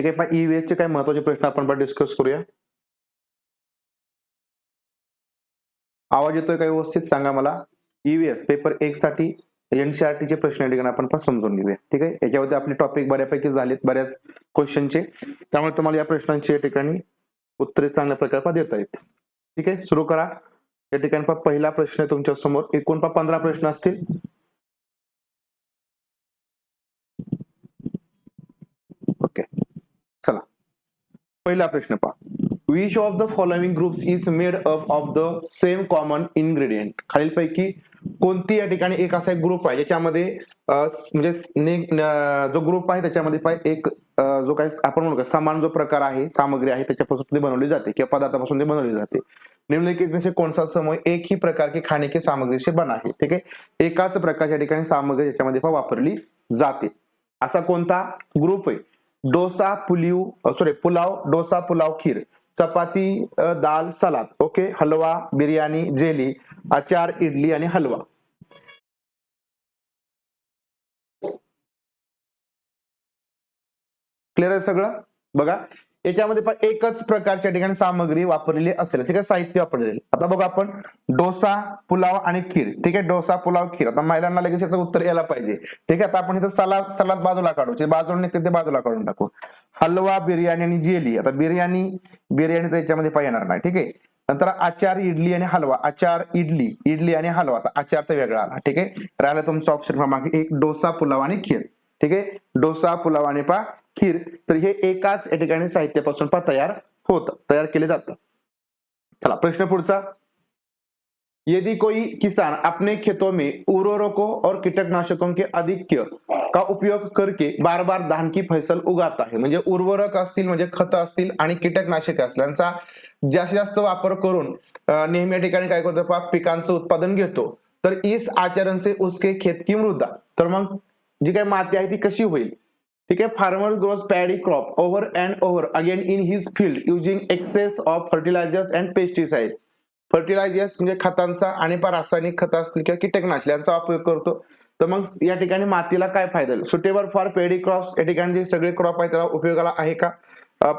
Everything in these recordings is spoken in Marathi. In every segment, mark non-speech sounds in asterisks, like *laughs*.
ठीक आहे पण ई चे काय महत्त्वाचे प्रश्न आपण डिस्कस करूया. आवाज येतोय का व्यवस्थित? सांगा मला. ईव्हीएस पेपर एक साठी एनसीआरटी चे प्रश्न या ठिकाणी आपण समजून घेऊया. ठीक आहे? याच्यावरती आपले टॉपिक बऱ्यापैकी झालेत बऱ्याच क्वेश्चनचे त्यामुळे तुम्हाला या प्रश्नांची या ठिकाणी उत्तरे चांगल्या प्रकारे देता येत ठीक आहे? सुरू करा. या ठिकाणी पहिला प्रश्न आहे तुमच्यासमोर एकूण पा पंधरा प्रश्न असतील ओके चला पहिला प्रश्न पहा. Which of the following groups is made up of the same common ingredient खालीलपैकी कोणती या ठिकाणी एक असा एक ग्रुप आहे ज्याच्यामध्ये म्हणजे जो ग्रुप आहे त्याच्यामध्ये एक जो काही आपण म्हणू का समान जो प्रकार आहे सामग्री आहे त्याच्यापासून ते बनवली जाते किंवा पदार्थापासून ते बनवली जाते. निम्नलिखित म्हणजे में से कौन सा समूह एक ही प्रकार की खाने की सामग्री से बना है ठीक आहे? एकाच प्रकारच्या ठिकाणी सामग्री याच्यामध्ये वापरली जाते. असा कोणता ग्रुप आहे? डोसा पुलिव सॉरी पुलाव डोसा पुलाव खीर चपाती दाल salad okay? Halwa biryani jelly अचार इडली आणि हलवा. क्लिअर आहे सगळं? बघा. याच्यामध्ये पण एकच प्रकारच्या ठिकाणी सामग्री वापरलेली असेल. ठीक आहे साहित्य वापरलेले. आता बघा आपण डोसा पुलाव आणि खीर. ठीक आहे डोसा पुलाव खीर. आता महिलांना लगेच याचं उत्तर यायला पाहिजे. ठीक आहे आता आपण इथं सलाद सलाद बाजूला काढू. बाजूला निघते ते बाजूला काढून टाकू. हलवा बिर्याणी आणि जेली. आता बिर्याणी बिर्याणीचा याच्यामध्ये पाय येणार नाही. ठीक आहे. नंतर आचार इडली आणि हलवा. आचार इडली इडली आणि हलवा. आता आचार तर वेगळा आला. ठीक आहे. राहिला तुमचा ऑप्शन क्रमांक एक डोसा पुलाव आणि खीर. ठीक आहे. डोसा पुलाव आणि पा खीर तर हे एकाच या ठिकाणी साहित्यापासून तयार होत तयार केले जातात चला प्रश्न पुढचा. यदि कोई किसान अपने खेतों में उर्वरकों और कीटकनाशकों के अधिक्य का उपयोग करके बार बार धान की फसल उगाता है म्हणजे उर्वरक असतील म्हणजे खत असतील आणि कीटकनाशक असतील यांचा जास्तीत जास्त वापर करून नेहमी या ठिकाणी काय करतो? पिकांचं उत्पादन घेतो. तर इस आचरण से उसके खेत की मृदा. तर मग जी काही माती आहे ती कशी होईल? ठीक आहे? Farmer grows paddy crop over and over again in his field using excess of fertilizers and pesticide fertilizers म्हणजे खतांचा आणि रासायनिक खत असतील किंवा कीटकनाशकांचा उपयोग करतो. तर मग या ठिकाणी मातीला काय फायदा सुटेबल फॉर पेडी क्रॉप्स या ठिकाणी जे सगळे क्रॉप आहे त्याला उपयोगाला आहे का?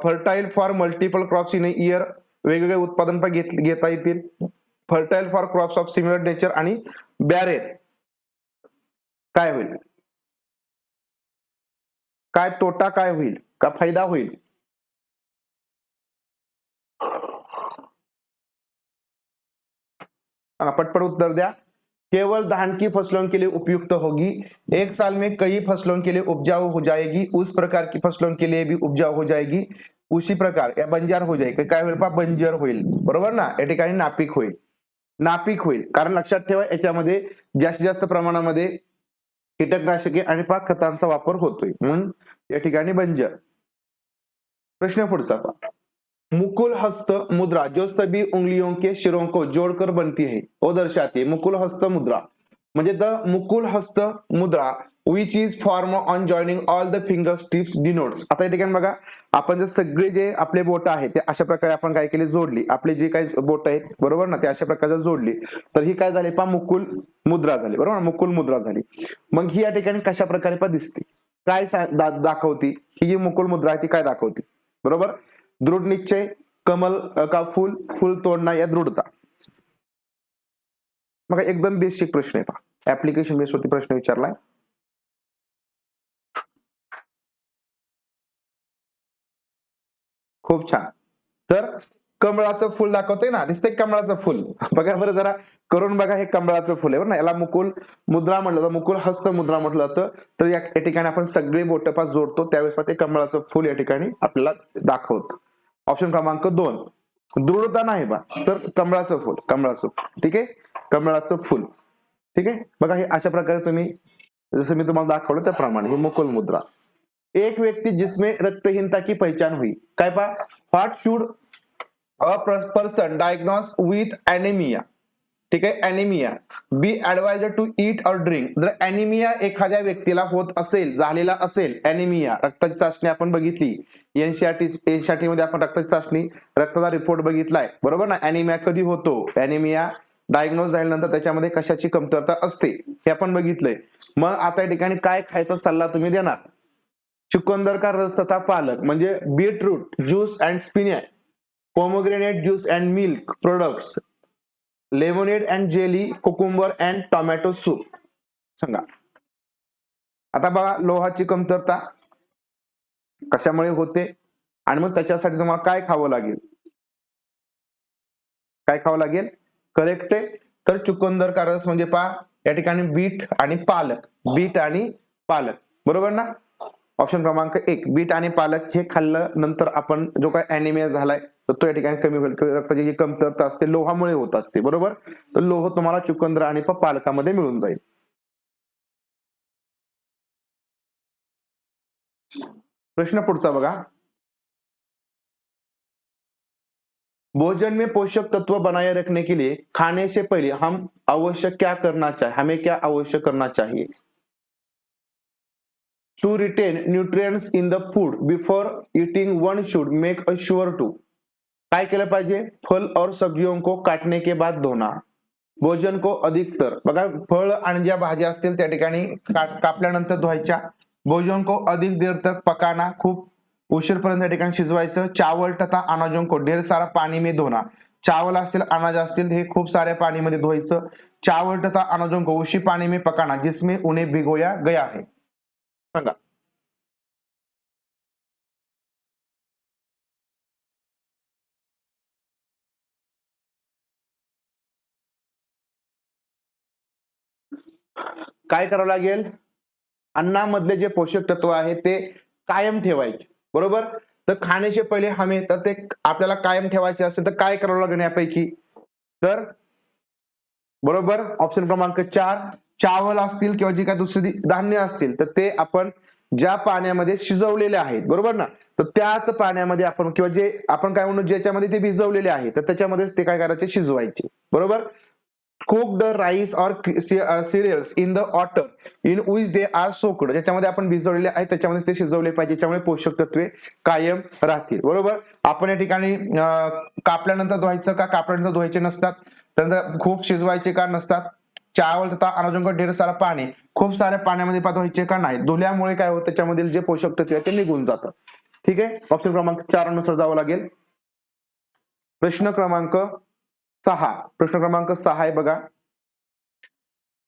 Fertile for multiple crops in year वेगवेगळे उत्पादन पण घेता येतील. Fertile for crops of similar nature आणि बॅरेल काय होईल? काय तोटा काय होईल? का फायदा होईल? पटपट उत्तर द्या. केवल धान की फसलों के लिए उपयुक्त होगी. एक साल में कई फसलों के लिए उपजाऊ हो जाएगी. उस प्रकार की फसलों के लिए भी उपजाऊ हो जाएगी. उसी प्रकार या बंजार हो जाएगी. काय होईल पा बंजर होईल. बरोबर ना? या ठिकाणी नापीक होईल. नापीक होईल. कारण लक्षात ठेवा याच्यामध्ये जास्तीत जास्त प्रमाणामध्ये कीटकनाशके आणि पाक खतांचा वापर होतोय. म्हणून या ठिकाणी बंजर प्रश्न पुढचा पा मुकुल हस्त मुद्रा जो सभी उंगलियों के शिरों को जोड़कर बनती है. वो दर्शाती. है मुकुल हस्त मुद्रा. म्हणजे the Mukul Hasta Mudra which is form on joining all the fingertips denotes आता या ठिकाणी बघा आपण जे सगळे जे आपले बोट आहेत ते अशा प्रकारे आपण काय केले जोडली. आपले जे काही बोट आहेत बरोबर ना ते अशा प्रकारे जोडली. तर ही काय झाली पा मुकुल मुद्रा झाली बरोबर ना मुकुल मुद्रा झाली. मग ही या ठिकाणी कशा प्रकारे पा दिसते. काय दाखवती? ही जी मुकुल मुद्रा आहे ती काय दाखवते? बरोबर? दृढ निश्चय कमल का फुल? फुल तोडणं या दृढता. मग एकदम बेसिक प्रश्न आहे पहा. ऍप्लिकेशन बेस वरती प्रश्न विचारलाय. खूप छान. तर कमळाचं फुल दाखवते ना दिसतंय कमळाचं फुल. बघा बरं जरा करून बघा हे कमळाचं फुल आहे बरं ना. याला मुकुल मुद्रा म्हटलं जातं मुकुल हस्त मुद्रा म्हटलं जातं. तर या ठिकाणी आपण सगळे बोटपास जोडतो त्यावेळेस ते कमळाचं फुल या ठिकाणी आपल्याला दाखवत. ऑप्शन क्रमांक दोन. दृढता नाही बा. तर कमळाचं फुल कमळाचं फुल. ठीक आहे? कमळाचं फुल. ठीक आहे? बघा हे अशा प्रकारे तुम्ही जसं मी तुम्हाला दाखवलं त्याप्रमाणे ही मुकुल मुद्रा. एक व्यक्ती जिसमें रक्तहीनता की पहचान हुई. काय पा what should a person diagnose with anaemia ठीक आहे? Anaemia be advised to eat और ड्रिंक जर अॅनिमिया एखाद्या व्यक्तीला होत असेल झालेला असेल अॅनिमिया रक्ताची चाचणी आपण बघितली. एनसीआरटी एनसीआरटी मध्ये आपण रक्ताची चाचणी रक्ताचा रिपोर्ट बघितलाय. बरोबर ना? अॅनिमिया कधी होतो? अॅनिमिया डायग्नोज झाल्यानंतर त्याच्यामध्ये कशाची कमतरता असते? हे आपण बघितलंय. मग आता या ठिकाणी काय खायचा सल्ला तुम्ही देणार? चुकंदर का रस तथा पालक म्हणजे beetroot juice and spinach pomegranate juice and milk products lemonade and jelly cucumber and tomato soup. सांगा. आता बघा लोहाची कमतरता कशामुळे होते आणि मग त्याच्यासाठी तुम्हाला काय खावं लागेल? काय खावं लागेल? करेक्ट आहे. तर चुकंदर का रस म्हणजे पहा या ठिकाणी बीट आणि पालक. बीट आणि पालक. बरोबर ना? ऑप्शन क्रमांक एक बीट आणि पालक हे खाल्लं नंतर आपण जो काय अॅनिमिया झालाय तर तो या ठिकाणी कमी होईल. रक्ताची जी कमतरता असते लोहामुळे होत असते बरोबर? तर लोह तुम्हाला चुकंदर आणि पालकामध्ये मिळून जाईल. प्रश्न पुढचा बघा. भोजन में पोषक तत्व बनाए रखने के लिए खाने से पहले हम आवश्यक क्या करना चाहिए? हमें क्या आवश्यक करना चाहिए? To retain nutrients in the food before eating one should make a sure to काय केलं पाहिजे? फल और सब्जियों को काटने के बाद धोना. भोजन को अधिकतर. बघा फळ आणि ज्या भाज्या असतील त्या ठिकाणी कापल्यानंतर धुवायच्या. भोजन को अधिक देर तक पकाना खूप उशीरपर्यंत या ठिकाणी शिजवायचं. चावल तथा अनाजों को ढेर सारा पाणी में धोना. चावल असतील अनाज असतील हे खूप साऱ्या पाणीमध्ये धुवायचं. चावल तथा अनाजों को उशी पाणी में पकाना जिसमें उन्हें भिगोया गया है. सांगा. काय करावं लागेल? अन्नामधले जे पोषक तत्व आहे ते कायम ठेवायचे. बरोबर? तर खाण्याचे पहिले हमे तर ते आपल्याला कायम ठेवायचे असेल तर काय करावं लागेल यापैकी? तर बरोबर? ऑप्शन क्रमांक चार चावल असतील किंवा जे काय दुसरी धान्य असतील तर ते आपण ज्या पाण्यामध्ये शिजवलेले आहेत बरोबर ना? तर त्याच पाण्यामध्ये आपण किंवा जे आपण काय म्हणू ज्याच्यामध्ये ते भिजवलेले आहे तर त्याच्यामध्येच ते काय करायचे? शिजवायचे बरोबर? Cook the rice or cereals in the water in which they are soaked ज्याच्यामध्ये आपण भिजवलेले आहेत त्याच्यामध्ये ते शिजवले पाहिजे त्यामुळे पोषक तत्वे कायम राहतील बरोबर? आपण या ठिकाणी कापल्यानंतर धुवायचं का? कापल्यानंतर धुवायचे नसतात. त्यानंतर खूप शिजवायचे का? नसतात. चावल तथा अनाजोंक ढेर सारा पाणी. खूप साऱ्या पाण्यामध्ये पात व्हायचे का नाही? धुल्यामुळे काय होतं? त्याच्यामधील जे पोषक तत्व ते निघून जातात. ठीक आहे? ऑप्शन क्रमांक चार अनुसार जावं लागेल. प्रश्न क्रमांक सहा. प्रश्न क्रमांक सहा आहे बघा.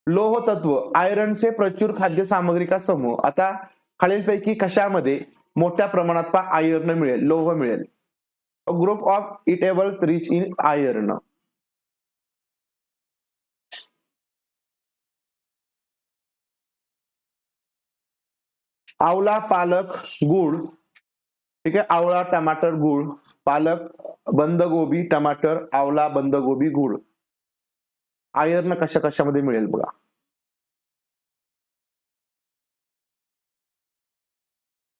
लोह तत्व आयरन से प्रचुर खाद्य सामग्री का समूह? आता खालीलपैकी कशामध्ये मोठ्या प्रमाणात पा आयर्न मिळेल लोह मिळेल. Group of edibles rich in iron आवळा पालक गुळ. ठीक आहे? आवळा टमाटर गुळ. पालक बंद गोबी टमाटर आवळा बंदगोबी गुळ. आयर्न कशा कशामध्ये मिळेल बघा?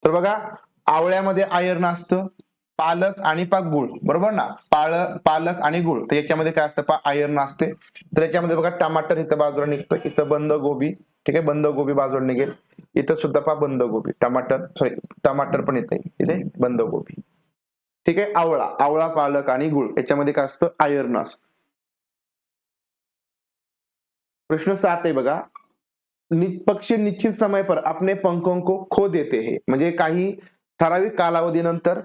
तर बघा आवळ्यामध्ये आयर्न असतं. पालक आणि पा गुळ बरोबर ना? पाळ पालक आणि गुळ. तर याच्यामध्ये काय असतं? पा आयर्न असते. तर याच्यामध्ये बघा टमाटर इथं बाजूला निघतं इथं बंद गोबी ठीक आहे? बंद गोबी बाजूला निघेल. इथं सुद्धा पा बंद गोबी. टमाटर सॉरी टमाटर पण येते इथे बंद गोबी. ठीक आहे? आवळा. आवळा पालक आणि गुळ. याच्यामध्ये काय असतं? आयर्न असतं. प्रश्न सात आहे बघा. पक्षी निश्चित समय पर अपने पंखों को खो देते हे. म्हणजे काही ठराविक कालावधीनंतर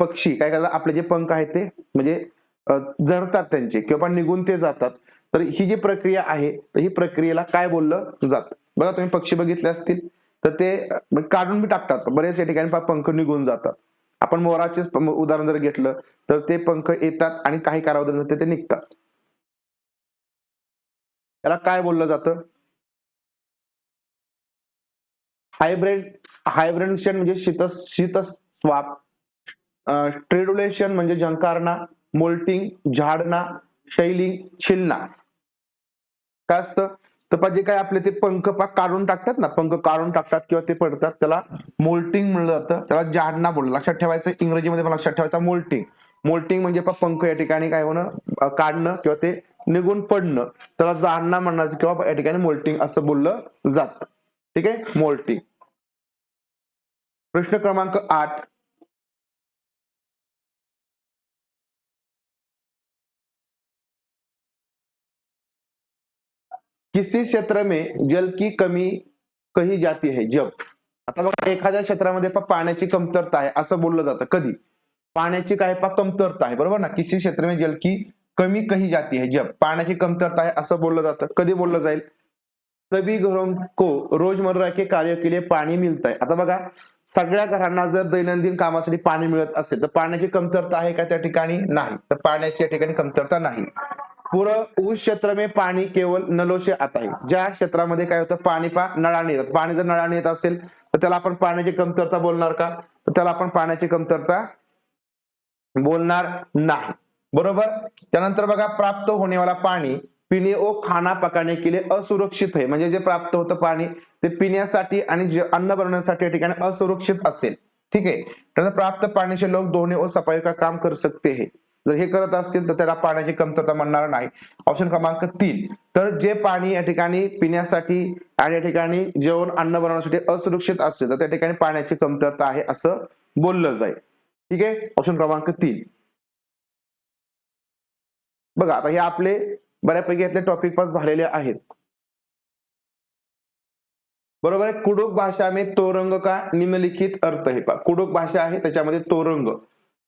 पक्षी काय करतात आपले जे पंख आहेत ते म्हणजे झरतात जळतात त्यांचे किंवा निघून ते जातात. तर ही जी प्रक्रिया आहे तर ही प्रक्रियेला काय बोललं जात? बघा तुम्ही पक्षी बघितले असतील तर ते काढून बी टाकतात. बरेच या ठिकाणी पंख निघून जातात. आपण मोराचे उदाहरण जर घेतलं तर ते पंख येतात आणि काही कालावधीनंतर ते निघतात. त्याला काय बोललं जातं? हायब्रेड हायब्रिडेशन म्हणजे शीत शीतस्वाप ट्रेडुलेशन म्हणजे झंकारणा मोल्टिंग झाडणा शैलिंग छिलना. काय असतं? तर जे काय आपले ते पंख पाक काढून टाकतात ना पंख काढून टाकतात किंवा ते पडतात त्याला मोल्टिंग म्हणलं जातं त्याला झाडणा बोललं. लक्षात ठेवायचं इंग्रजीमध्ये लक्षात ठेवायचं मोल्टिंग. मोल्टिंग म्हणजे पंख या ठिकाणी काय होणं काढणं किंवा ते निघून पडणं. त्याला जाणणं म्हणण्याचं किंवा या ठिकाणी मोल्टिंग असं बोललं जात. ठीक आहे? मोल्टिंग. प्रश्न क्रमांक आठ. किसी क्षेत्र में जल की कमी कही जाती है? जब. आता बघा एखाद्या क्षेत्रामध्ये पा पाण्याची कमतरता आहे असं बोललं जातं. कधी? पाण्याची काय पा कमतरता आहे. बरोबर ना? किसी क्षेत्र में जल की कमी कही जाती है? जब. पाण्याची कमतरता आहे असं बोललं जातं. कधी बोललं जाईल? सभी घरों को रोजमर्रा के कार्य के लिए पाणी मिळत आहे आता बघा सगळ्या घरांना जर दैनंदिन कामासाठी पाणी मिळत असेल तर पाण्याची कमतरता आहे का त्या ठिकाणी? नाही. तर पाण्याची या ठिकाणी कमतरता नाही. पुरं उस क्षेत्र में पाणी केवळ नलों से आता आहे. ज्या क्षेत्रामध्ये काय होतं? पाणी पा नळाने येतात पाणी जर नळाने येत असेल तर त्याला आपण पाण्याची कमतरता बोलणार का? तर त्याला आपण पाण्याची कमतरता बोलणार नाही. बरोबर? त्यानंतर बघा प्राप्त होणेवाला पाणी. पिणे ओ खाना पकाने के लिए असुरक्षित आहे म्हणजे जे प्राप्त होतं पाणी ते पिण्यासाठी आणि जे अन्न बनवण्यासाठी या ठिकाणी असुरक्षित असेल. ठीक आहे? त्यानंतर प्राप्त पाण्याचे लोक धोने व सफाई का काम कर सकते हे. जर हे करत असतील तर त्याला पाण्याची कमतरता म्हणणार नाही. ऑप्शन क्रमांक तीन. तर जे पाणी या ठिकाणी पिण्यासाठी आणि या ठिकाणी जेवण अन्न बनवण्यासाठी असुरक्षित असेल तर त्या ठिकाणी पाण्याची कमतरता आहे असं बोललं जाईल. ठीक आहे? ऑप्शन क्रमांक तीन. बघा आता हे आपले बऱ्यापैकी यातले टॉपिक पास झालेले आहेत. बरोबर आहे? कुडूक भाषा में तोरंग का निम्नलिखित अर्थ आहे पा कुडूक भाषा आहे त्याच्यामध्ये तोरंग.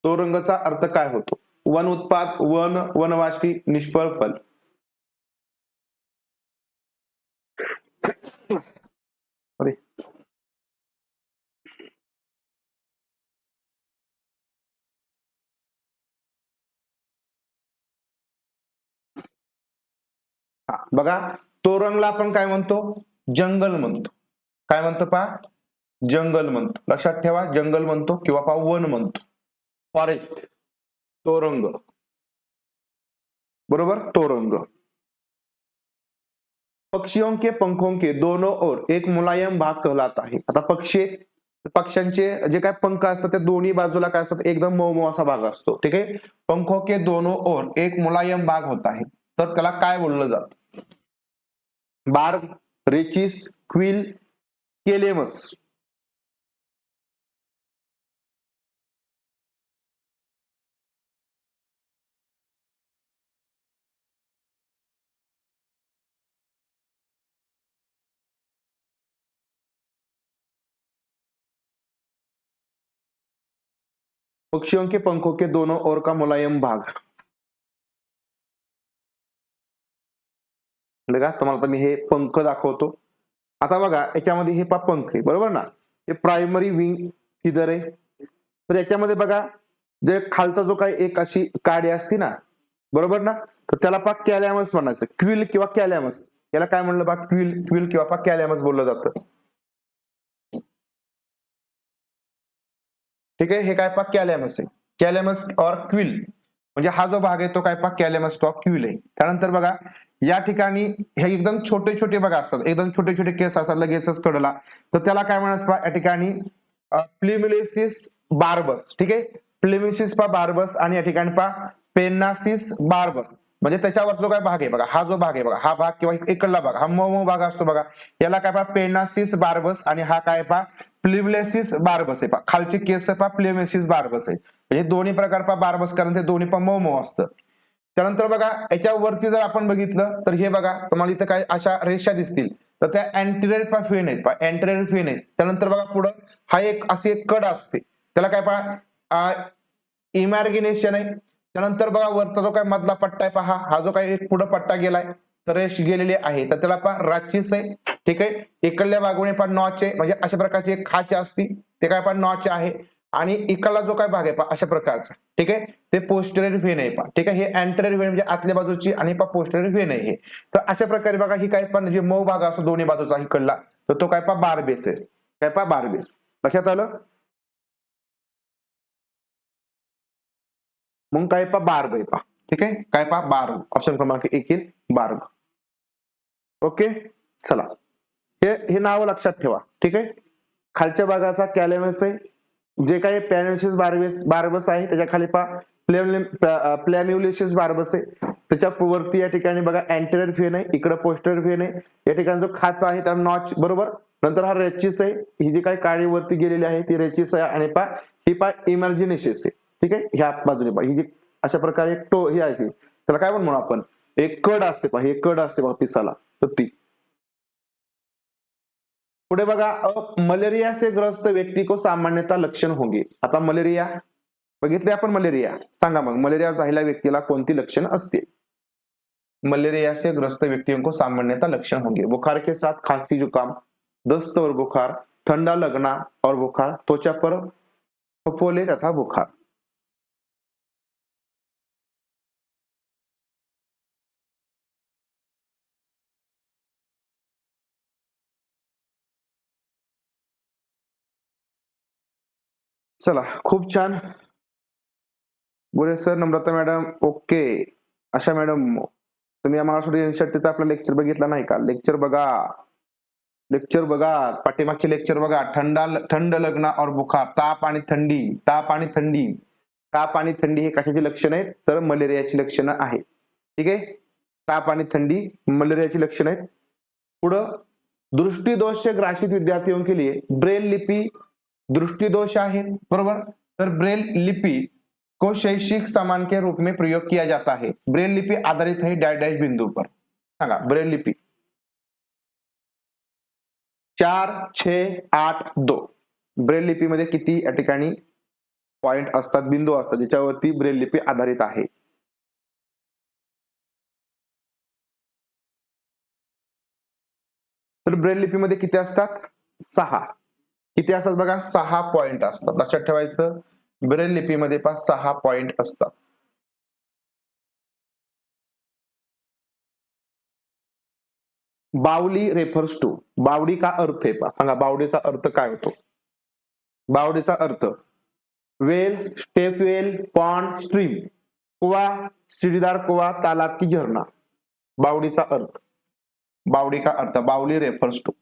तोरंगचा अर्थ काय होतो? वन उत्पाद वन वनवासी निष्फळ फल. बघा तोरंगला आपण काय म्हणतो? जंगल म्हणतो. काय म्हणतो पा जंगल म्हणतो. लक्षात ठेवा जंगल म्हणतो किंवा पा वन म्हणतो. फॉरेस्ट तोरंग. बरोबर? तोरंग. पक्षियों के पंखों के दोनों ओर एक मुलायम भाग कहलात आहे. आता पक्षी पक्ष्यांचे जे काय पंख असतात ते दोन्ही बाजूला काय असतात? एकदम मऊ मऊ असा भाग असतो. ठीक आहे? पंखों के दोनों ओर एक मुलायम भाग होत आहे. तर त्याला काय बोललं जात? Barb rachis quill calamus. पक्षियों के पंखों के दोनों ओर का मुलायम भाग। बघा तुम्हाला आता मी हे पंख दाखवतो. आता बघा याच्यामध्ये हे पा पंख आहे बरोबर ना? हे प्रायमरी विंग किधर आहे. तर याच्यामध्ये बघा जे खालचा जो काही एक अशी काडी असती ना बरोबर ना? तर त्याला पा कॅलॅमस म्हणायचं. क्विल किंवा कॅलॅमस. याला काय म्हणलं बा क्विल क्विल किंवा पा कॅलॅमस बोललं जातं. ठीक आहे? हे काय पा कॅलॅमस आहे. कॅलॅमस और क्विल. म्हणजे हा जो भाग आहे तो काय पा कॅलॅमस किंवा क्विल आहे त्यानंतर बघा या ठिकाणी हे एकदम छोटे छोटे बघा असतात. एकदम छोटे छोटे केस असतात. लगेचच कडला तर त्याला काय म्हणत या ठिकाणी प्लिमिलेसिस बार्बस ठीक आहे? प्लिमिसिस पा बार्बस आणि या ठिकाणी पा पेनासिस बार्बस म्हणजे त्याच्यावर जो काय भाग आहे बघा हा जो भाग आहे बघा हा भाग किंवा इकडला भाग हा मऊ भाग असतो बघा. याला काय पा पेनासिस बार्बस आणि हा काय पा प्लिमलेसिस बार्बस आहे पा खालची केस पा प्लिमेसिस बार्बस आहे. म्हणजे दोन्ही प्रकार पा बार्बस कारण ते दोन्ही पा मऊ मऊ असतं. त्यानंतर बघा याच्यावरती जर आपण बघितलं तर हे बघा तुम्हाला इथं काय अशा रेषा दिसतील. तर त्या अँटेरियर पा फेन आहेत पा अँटेरियर फेन आहेत त्यानंतर बघा पुढं हा एक अशी एक कड असते. त्याला काय पा इमॅर्गिनेशन आहे. त्यानंतर बघा वरचा जो काय मधला पट्टा आहे पहा हा जो काय एक पुढं पट्टा गेलाय तर रेष गेलेली आहे. तर त्याला पहा राचीस आहे. ठीक आहे? इकडल्या बाजूने पण नॉच आहे. म्हणजे अशा प्रकारची एक खाचे असती. ते काय पण नॉच आहे. आणि इकडला जो काय भाग आहे पा अशा प्रकारचा. ठीक आहे? ते पोस्टररी व्हेन आहे पा ठीक आहे? हे अँटररी व्हेन म्हणजे आतल्या बाजूची आणि पा पोस्टररी व्हेन आहे हे. तर अशा प्रकारे बघा ही काय पण जे मऊ भाग असतो दोन्ही बाजूचा इकडला तर तो काय पा बार बेस आहे. काय पा बार बेस लक्षात आलं? मग काय पा बार्ग आहे पा ठीक आहे? काय पा बार्ग ऑप्शन क्रमांक एक येईल बार्ग ओके? चला. हे हे नाव लक्षात ठेवा. ठीक आहे? खालच्या भागाचा कॅलेमस आहे. जे काही पॅनोसिस बार्बेस बार्बस आहे त्याच्याखाली पा प्लॅम्युलेशियस बार्बस आहे. त्याच्या वरती या ठिकाणी बघा अँटेरियर फेन आहे इकडे पोस्टर फेन आहे. या ठिकाणी जो खाचा आहे त्या नॉच बरोबर? नंतर हा रेचिस आहे. ही जी काही काळी वरती गेलेली आहे ती रेचिस आहे. आणि पा ही पा इमर्जिनेशियस आहे. ठीक आहे? ह्या बाजूने पा ही जी अशा प्रकारे एक टो ही आहे. त्याला काय म्हणू आपण? एक कड असते पहा. हे कड असते बघा पिसाला. तर ती. पुढे बघा अ, मलेरिया से ग्रस्त व्यक्ती को सामान्यतः लक्षण होंगे. आता मलेरिया बघितले आपण मलेरिया. सांगा मग मलेरिया झालेल्या व्यक्तीला कोणती लक्षण असते मलेरिया से ग्रस्त व्यक्तियों को सामान्यतः लक्षण होंगे. बुखार के साथ खांसी जुकाम दस्त और बुखार ठंडा लगना और बुखार त्वचा पर फफोले तथा बुखार. चला खूप छान. Gore sir Namrata madam okay. अशा मॅडम तुम्ही आम्हाला थोडी एनसीआरटीचा आपला लेक्चर बघितला नाही का? लेक्चर बघा. लेक्चर बघा. पाठीमागचे लेक्चर बघा. थंडा थंड लग्न और बुखार. ताप आणि थंडी. ताप आणि थंडी. ताप आणि थंडी हे कशाची लक्षणं आहेत? तर मलेरियाची लक्षणं आहेत. ठीक आहे? ताप आणि थंडी मलेरियाची लक्षणं आहेत. पुढं दृष्टिदोष से ग्रासित विद्यार्थियों के लिए ब्रेल लिपि दृष्टिदोष है बरोबर तर ब्रेल लिपि को शैक्षिक सामान के रूप में प्रयोग किया जाता है। ब्रेल लिपि आधारित है डैश डैश बिंदु पर। सांगा, ब्रेल लिपि। चार छ आठ, दो। ब्रेल लिपीमध्ये किती या पॉइंट बिंदू ज्याच्यावरती ब्रेल लिपी आधारित आहे? तर ब्रेल किती असतात? सहा. किती असतात बघा? सहा पॉइंट असतात. लक्षात ठेवायचं. ब्रेल लिपीमध्ये पा सहा पॉइंट असतात. बावली रेफर्स टू बावडी का अर्थ आहे पा सांगा बावडीचा अर्थ काय होतो? बावडीचा अर्थ well step well pond stream. कुवा सिडीदार कुवा तालाब की झरना. बावडीचा अर्थ. बावडी का अर्थ? बावली रेफर्स टू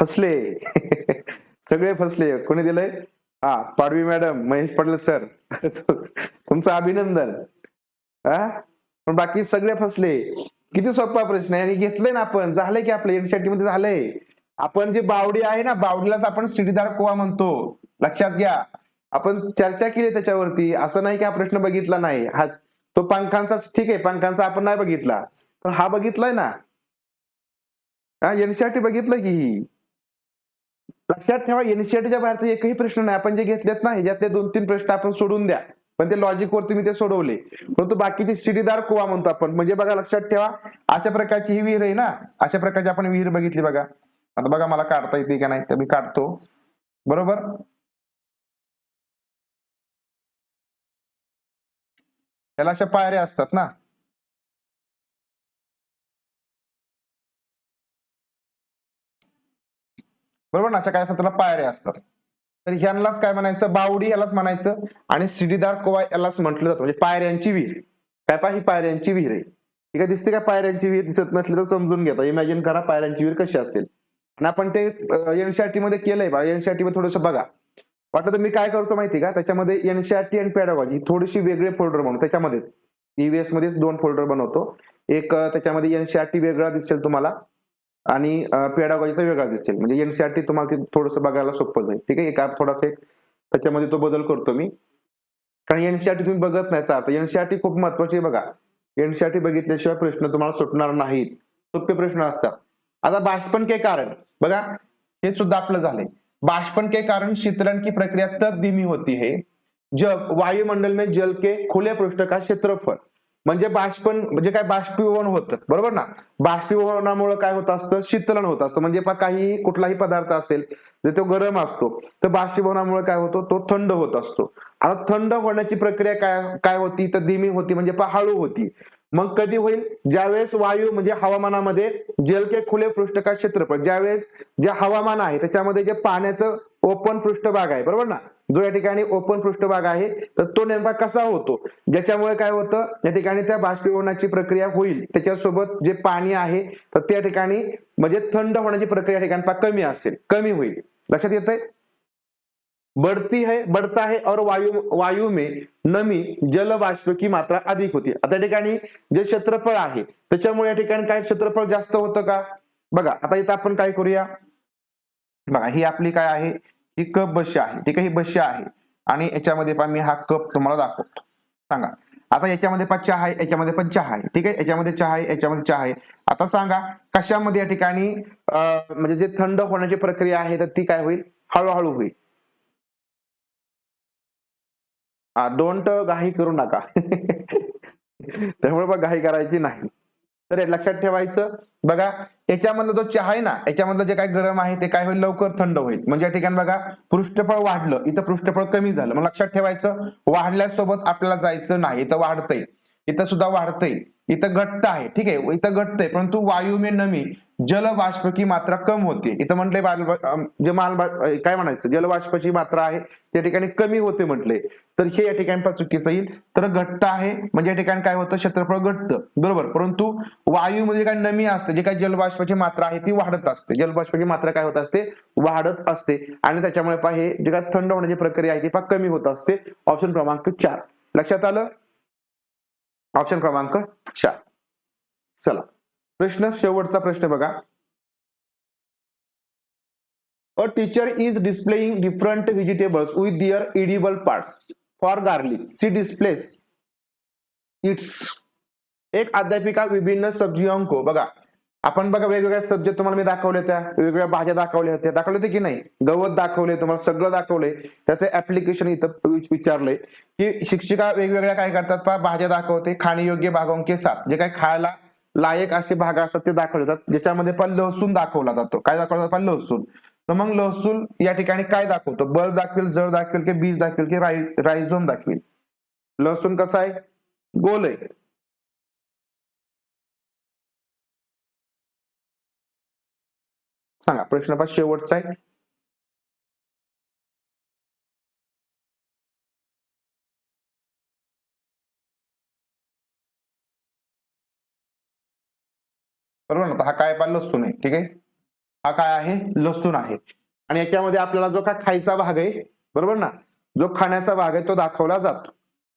फसले. सगळे फसले. कोणी दिलंय? हा पाडवी मॅडम महेश पडले सर. तुमचं अभिनंदन. हा? पण बाकी सगळे फसले. किती सोपा प्रश्न आहे. आणि घेतलंय ना आपण. झालंय की आपलं. एनसीआरटी मध्ये झालंय. आपण जे बावडी आहे ना बावडीलाच आपण सिटीदार कोवा म्हणतो. लक्षात घ्या. आपण चर्चा केली त्याच्यावरती. असं नाही की हा प्रश्न बघितला नाही. हा तो पंखांचा ठीक आहे पंखांचा आपण नाही बघितला. पण हा बघितलाय ना. हा एनसीआरटी बघितलं की ही. लक्षात ठेवा एनसीआरटीच्या बाहेरचा एकही प्रश्न नाही. आपण जे घेतलेत ना ह्याच्यातले दोन तीन प्रश्न आपण सोडून द्या. पण ते लॉजिक वरती मी ते सोडवले. परंतु बाकीचे सिडीदार कुवा म्हणतो आपण. म्हणजे बघा लक्षात ठेवा अशा प्रकारची ही विहीर आहे ना अशा प्रकारची आपण विहीर बघितली बघा. आता बघा मला काढता येते का नाही तर मी काढतो. बरोबर? त्याला अशा पायऱ्या असतात ना. बरोबर ना? अशा काय असतात? त्याला पायऱ्या असतात. तर ह्यांनाच काय म्हणायचं? बावडी यालाच म्हणायचं. आणि सिडीदार कोवा यालाच म्हटलं जातं. म्हणजे पायऱ्यांची विहीर. काय पा ही पायऱ्यांची विहीर आहे. ठीक आहे? दिसते का पायऱ्यांची विहीर दिसत नसली तर समजून घेता इमॅजिन करा पायऱ्यांची विहीर कशी असेल. आणि आपण ते एनसीआरटी मध्ये केलंय बा. एनसीआरटी मध्ये थोडंसं बघा. वाटलं तर मी काय करतो माहिती का? त्याच्यामध्ये एनसीआरटी आणि पॅडॉलॉजी थोडीशी वेगळे फोल्डर बनवतो. त्याच्यामध्ये ईव्हीएस मध्येच दोन फोल्डर बनवतो. एक त्याच्यामध्ये एनसीआरटी वेगळा दिसेल तुम्हाला. आणि पेडागॉजीचा वेगळा दिसेल. म्हणजे एनसीआरटी तुम्हाला ते थोडंसं बघायला सोपं जाईल. ठीक आहे? एक थोडासा एक त्याच्यामध्ये तो बदल करतो मी. कारण एनसीआरटी तुम्ही बघत नाही. आता एनसीआरटी खूप महत्वाची आहे बघा. एनसीआरटी बघितल्याशिवाय प्रश्न तुम्हाला सुटणार नाहीत. सोपे प्रश्न असतात. आता बाष्पन के कारण. बघा हे सुद्धा आपलं झालंय. बाष्पण के कारण शीतलन की प्रक्रिया तब धीमी होती है. जब वायुमंडल में जल के खुले पृष्ठ का क्षेत्रफळ. म्हणजे बाष्पण म्हणजे काय बाष्पीभवन होतं. बरोबर ना? बाष्पीभवनामुळे काय होत असतं? शीतलन होत असतं. म्हणजे काही कुठलाही पदार्थ असेल जर तो गरम असतो तर बाष्पीभवनामुळे काय होतो? तो थंड होत असतो. आता थंड होण्याची प्रक्रिया काय काय होती? तर धीमी होती म्हणजे हळू होती. मग कधी होईल? ज्यावेळेस वायू म्हणजे हवामानामध्ये जल के खुले पृष्ठ का क्षेत्रफळ ज्यावेळेस जे हवामान आहे त्याच्यामध्ये जे पाण्याचं ओपन पृष्ठभाग आहे बरोबर ना? जो या ठिकाणी ओपन पृष्ठभाग आहे तर तो नेमका कसा होतो? ज्याच्यामुळे काय होतं? या ठिकाणी त्या बाष्पीभवनाची प्रक्रिया होईल. त्याच्यासोबत जे पाणी आहे तर त्या ठिकाणी म्हणजे थंड होण्याची प्रक्रिया ठिकाणी कमी असेल. कमी होईल. लक्षात येत आहे बढ़ती है बढ़ता है और वायु वायु में नमी जल बाष्प की मात्रा अधिक होती. आता या ठिकाणी जे क्षेत्रफळ आहे त्याच्यामुळे या ठिकाणी काय क्षेत्रफळ जास्त होतं का? बघा आता इथं आपण काय करूया? बघा ही आपली काय आहे? ही कप बशी आहे. ठीक आहे? ही बशी आहे. आणि याच्यामध्ये पहा मी हा कप तुम्हाला दाखवतो. सांगा. आता याच्यामध्ये पण चहा आहे याच्यामध्ये पण चहा आहे. ठीक आहे? याच्यामध्ये चहा आहे याच्यामध्ये चहा आहे. आता सांगा कशामध्ये या ठिकाणी म्हणजे जे थंड होण्याची प्रक्रिया आहे तर ती काय होईल? हळूहळू होईल. डोंट घाई करू नका. *laughs* त्यामुळे घाई करायची नाही. तर हे लक्षात ठेवायचं. बघा याच्यामधला जो चहा आहे ना याच्यामधलं जे काय गरम आहे ते काय होईल? लवकर थंड होईल. म्हणजे या ठिकाणी बघा पृष्ठफळ वाढलं. इथं पृष्ठफळ कमी झालं. मग लक्षात ठेवायचं वाढल्यासोबत आपल्याला जायचं नाही. इथं वाढतंय. इथं सुद्धा वाढतंय. इथं घट्ट आहे. ठीक आहे? इथं घटतंय परंतु वायू मे नमी जलबाष्प की मात्रा कम होते. इथं म्हटलंय बाल- जे माल काय म्हणायचं? जलबाष्पाची मात्रा आहे त्या ठिकाणी कमी होते म्हटले. तर हे या ठिकाणी पासून चुकीचं येईल. तर घट्ट आहे म्हणजे या ठिकाणी काय होतं? क्षेत्रफळ घटत बरोबर. परंतु वायूमध्ये काय नमी असते जे काय जलबाष्पाची मात्रा आहे ती वाढत असते. जलबाष्पाची मात्रा काय होत असते? वाढत असते. आणि त्याच्यामुळे पहा हे जे काय थंड होण्याची प्रक्रिया आहे ती पहा कमी होत असते. ऑप्शन क्रमांक चार. लक्षात आलं? ऑप्शन क्रमांक चार. चला. प्रश्न शेवटचा प्रश्न बघा. A teacher is displaying different vegetables with their edible parts for garlic she displays its एक अध्यापिका विभिन्न सब्जियों को बघा. आपण बघा वेगवेगळ्या सब्जेक्ट तुम्हाला मी दाखवले त्या वेगवेगळ्या भाज्या दाखवल्या होत्या. दाखवले होते की नाही? गवत दाखवले तुम्हाला सगळं दाखवलंय. त्याचं ऍप्लिकेशन इथं विचारले विचारलंय की शिक्षिका वेगवेगळ्या काय करतात पहा भाज्या दाखवते खाण्यायोग्य भागों के साथ जे काय खायला लायक असे भाग असतात ते दाखवले जातात ज्याच्यामध्ये पण लहसून दाखवला जातो. काय दाखवला जातो? पण लहसून. तर मग लसूण या ठिकाणी काय दाखवतो? बल दाखवेल जळ दाखवेल की बीज दाखवेल की राई रायझोम दाखवेल? लहसून कसा आहे? गोल आहे. सांगा प्रश्न शेवटचा आहे. बरोबर ना? हा काय पा लसूण आहे. ठीक आहे? हा काय आहे? लसूण आहे. आणि याच्यामध्ये आपल्याला जो काय खायचा भाग आहे बरोबर ना? जो खाण्याचा भाग आहे तो दाखवला जातो.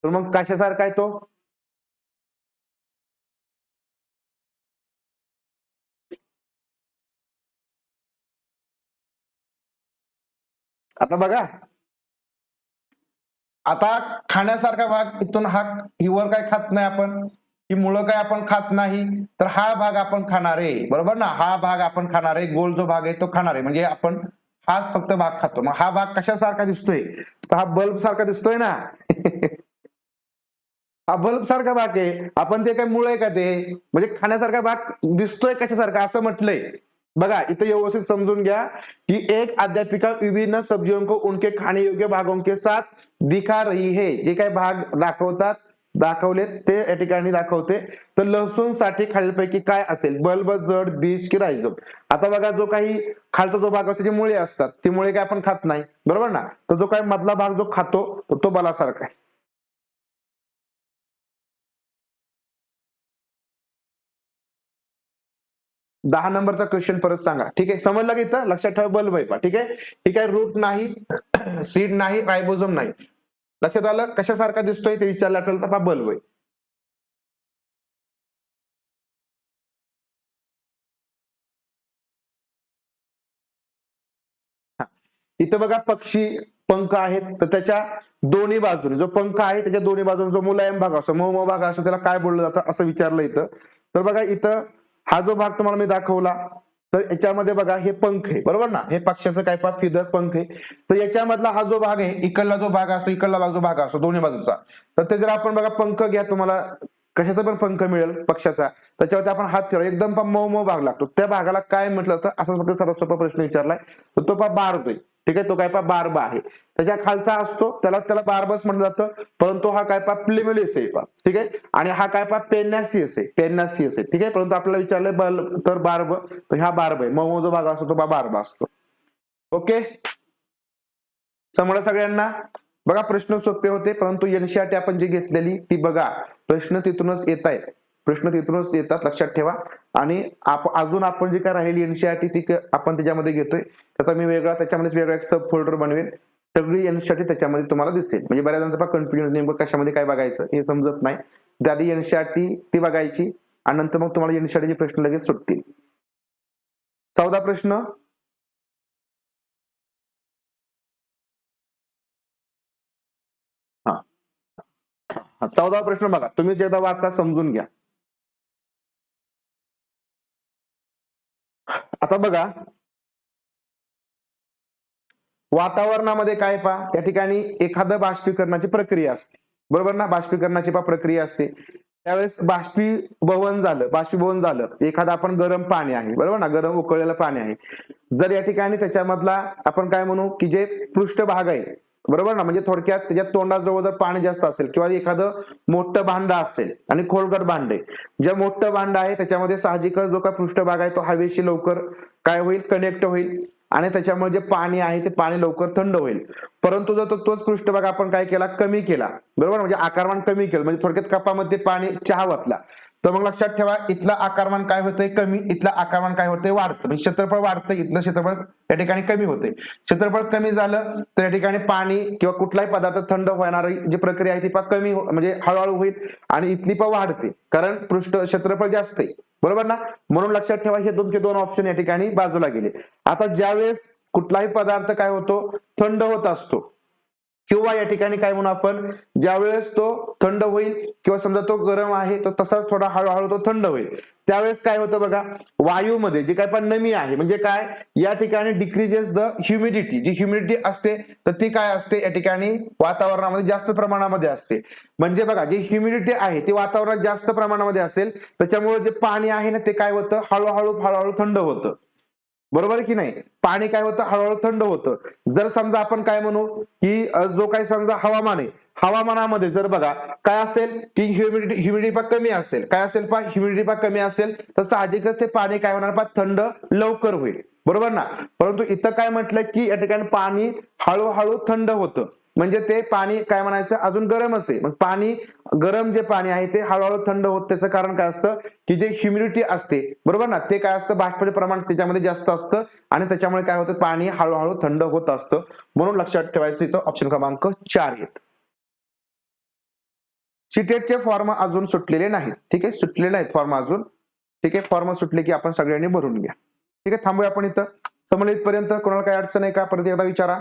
तर मग कशासारखा आहे तो? आता बघा. आता खाण्यासारखा भाग इथून हा हिवर काय खात नाही आपण? की मुळं काय आपण खात नाही? तर हा भाग आपण खाणार आहे. बरोबर ना? हा भाग आपण खाणार आहे. गोल जो भाग आहे तो खाणार आहे. म्हणजे आपण हाच फक्त भाग खातो. मग हा भाग कशासारखा दिसतोय? तर हा बल्ब सारखा दिसतोय ना? *laughs* हा बल्ब सारखा भाग आहे. आपण ते काय मुळ आहे का ते? म्हणजे खाण्यासारखा भाग दिसतोय कशासारखा? असं म्हटलंय. बघा इथं व्यवस्थित समजून घ्या की एक अध्यापिका विभिन्न सब्जियों को उनके खाने योग्य भागों के साथ दिखा रही है. जे काही भाग दाखवतात दाखवलेत ते या ठिकाणी दाखवते. तर लसूणसाठी खालीलपैकी काय असेल? बल्ब जड बीज की रायझोम आता बघा जो काही खालचा जो भाग असतो ती मुळे असतात ती मुळे काय आपण खात नाही. बरोबर ना? तर जो काय मधला भाग जो खातो तो बलासारखा आहे. दहा नंबरचा क्वेश्चन परत सांगा. ठीक आहे? समजलं की इथं? लक्षात ठेवा बल्ब आहे पहा, ठीक आहे? ठीक आहे? रूट नाही *clears throat* सीड नाही रायबोझोम नाही. लक्षात आलं? कशासारखा दिसतोय ते विचारलं आपल्याला तर बल्ब आहे हा. इथं बघा पक्षी पंख आहेत. तर त्याच्या दोन्ही बाजूने जो पंख आहे त्याच्या दोन्ही बाजूने जो मुलायम भाग असतो मोमो भाग असतो त्याला काय बोललं जातं असं विचारलं इथं. तर बघा इथं हा जो भाग तुम्हाला मी दाखवला तर याच्यामध्ये बघा हे पंख आहे. बरोबर ना? हे पक्षाचं काय पा फिदर पंख आहे. तर याच्यामधला हा जो भाग आहे इकडला जो भाग असतो इकडला भाग जो भाग असतो दोन्ही बाजूचा. तर ते जर आपण बघा पंख घ्या तुम्हाला कशाचा पण पंख मिळेल पक्षाचा. त्याच्यावरती आपण हात फिरव. एकदम मऊ मऊ भाग लागतो. त्या भागाला काय म्हटलं तर असा फक्त साधा सोपा प्रश्न विचारलाय. तर तो पा बार होतोय ठीक आहे? तो काय पा बार्ब आहे. त्याच्या खालचा असतो त्याला त्याला बार्बस म्हटलं जातं परंतु हा काय पा प्लेमेलिस आहे पा ठीक आहे? आणि हा काय पा पेन्यासियस आहे पेन्यासियस आहे. ठीक आहे? परंतु आपल्याला विचारलंय बल तर बार्ब. तर हा बार्ब आहे. मऊ जो भाग असतो तो बा बार्ब असतो. ओके? समोर सगळ्यांना? बघा प्रश्न सोपे होते परंतु एनसीआरटी आपण जी घेतलेली ती बघा. प्रश्न तिथूनच येत आहेत प्रश्न तिथूनच येतात लक्षात ठेवा. आणि अजून आपण जे काय राहिली एनसीआरटी ती आपण त्याच्यामध्ये घेतोय. त्याचा मी वेगळा त्याच्यामध्ये वेगळा एक सब फोल्डर बनवेल सगळी एनसीआरटी त्याच्यामध्ये तुम्हाला दिसेल. म्हणजे बऱ्याच जणांचा कन्फ्युजन नेमकं कशामध्ये काय बघायचं हे समजत नाही. त्याआधी एनसीआरटी ती बघायची आणि नंतर मग तुम्हाला एनसीआरटीचे प्रश्न लगेच सुटतील. चौदा प्रश्न. हा. चौदा प्रश्न बघा. तुम्ही जेव्हा वाचा समजून घ्या. आता बघा. वातावरणामध्ये काय पा या ठिकाणी एखादं बाष्पीकरणाची प्रक्रिया असते. बरोबर ना? बाष्पीकरणाची पा प्रक्रिया असते. त्यावेळेस बाष्पीभवन झालं बाष्पीभवन झालं. एखादं आपण गरम पाणी आहे बरोबर ना? गरम उकळलेलं पाणी आहे. जर या ठिकाणी त्याच्यामधला आपण काय म्हणू की जे पृष्ठभाग आहे बरोबर ना? म्हणजे थोडक्यात त्याच्या तोंडाजवळ जर पाणी जास्त असेल किंवा एखादं मोठं भांड असेल आणि खोलगट भांड आहे जे मोठं भांड आहे त्याच्यामध्ये साहजिकच जो काय पृष्ठभाग आहे तो हवेशी लवकर काय होईल? कनेक्ट होईल आणि त्याच्यामुळे जे पाणी आहे ते पाणी लवकर थंड होईल. परंतु जर तो तोच पृष्ठभाग आपण काय केला? कमी केला. बरोबर? म्हणजे आकारमान कमी केलं. म्हणजे थोडक्यात कपामध्ये पाणी चहा वतला तर मग लक्षात ठेवा इथलं आकारमान काय होतंय? कमी. इथलं आकारमान काय होतंय? वाढतं. म्हणजे क्षेत्रफळ वाढतं इथलं क्षेत्रफळ या ठिकाणी कमी होते क्षेत्रफळ कमी झालं तर या ठिकाणी पाणी किंवा कुठलाही पदार्थ थंड होणारी जी प्रक्रिया आहे ती पा कमी हो-, म्हणजे हळूहळू होईल आणि इथली पा वाढते. कारण पृष्ठ क्षेत्रफळ जास्त आहे. बरोबर ना? म्हणून लक्षात ठेवा हे दोन के दोन ऑप्शन या ठिकाणी बाजूला गेले. आता ज्यावेळेस कुठलाही पदार्थ काय होतो? थंड होत असतो. किंवा या ठिकाणी काय म्हणू आपण ज्यावेळेस तो थंड होईल किंवा समजा तो गरम आहे तो तसाच थोडा हळूहळू तो थंड होईल. त्यावेळेस काय होतं बघा वायूमध्ये जे काय पण नमी आहे म्हणजे काय या ठिकाणी डिक्रीजेस द ह्युमिडिटी जी ह्युमिडिटी असते तर ती काय असते या ठिकाणी वातावरणामध्ये जास्त प्रमाणामध्ये असते. म्हणजे बघा जी ह्युमिडिटी आहे ती वातावरणात जास्त प्रमाणामध्ये असेल त्याच्यामुळे जे पाणी आहे ना ते काय होतं हळूहळू हळूहळू थंड होतं. बरोबर आहे की नाही? पाणी काय होतं? हळूहळू थंड होतं. जर समजा आपण काय म्हणू की जो काही समजा हवामान आहे हवामानामध्ये जर बघा काय असेल की ह्युमिडिटी ह्युमिडिटी पा कमी असेल. काय असेल पा ह्युमिडिटी पा कमी असेल तर साहजिकच ते पाणी काय होणार पा थंड लवकर होईल. बरोबर ना? परंतु इथं काय म्हटलं की या ठिकाणी पाणी हळूहळू थंड होतं. म्हणजे ते पाणी काय म्हणायचं अजून गरमच आहे. मग पाणी गरम जे पाणी आहे ते हळूहळू थंड होत त्याचं कारण काय असतं की जे ह्युमिडिटी असते बरोबर ना? ते काय असतं बाष्पाचे प्रमाण त्याच्यामध्ये जास्त असतं आणि त्याच्यामुळे काय होतं पाणी हळूहळू थंड होत असतं. म्हणून लक्षात ठेवायचं इथं ऑप्शन क्रमांक चार येत. सिटेटचे फॉर्म अजून सुटलेले नाहीत. ठीक आहे? सुटलेले नाहीत फॉर्म अजून. ठीक आहे? फॉर्म सुटले की आपण सगळ्यांनी भरून घ्या. ठीक आहे? थांबूया आपण इथं. समलित इथपर्यंत कोणाला काय अडचण आहे का? परत एकदा विचारा.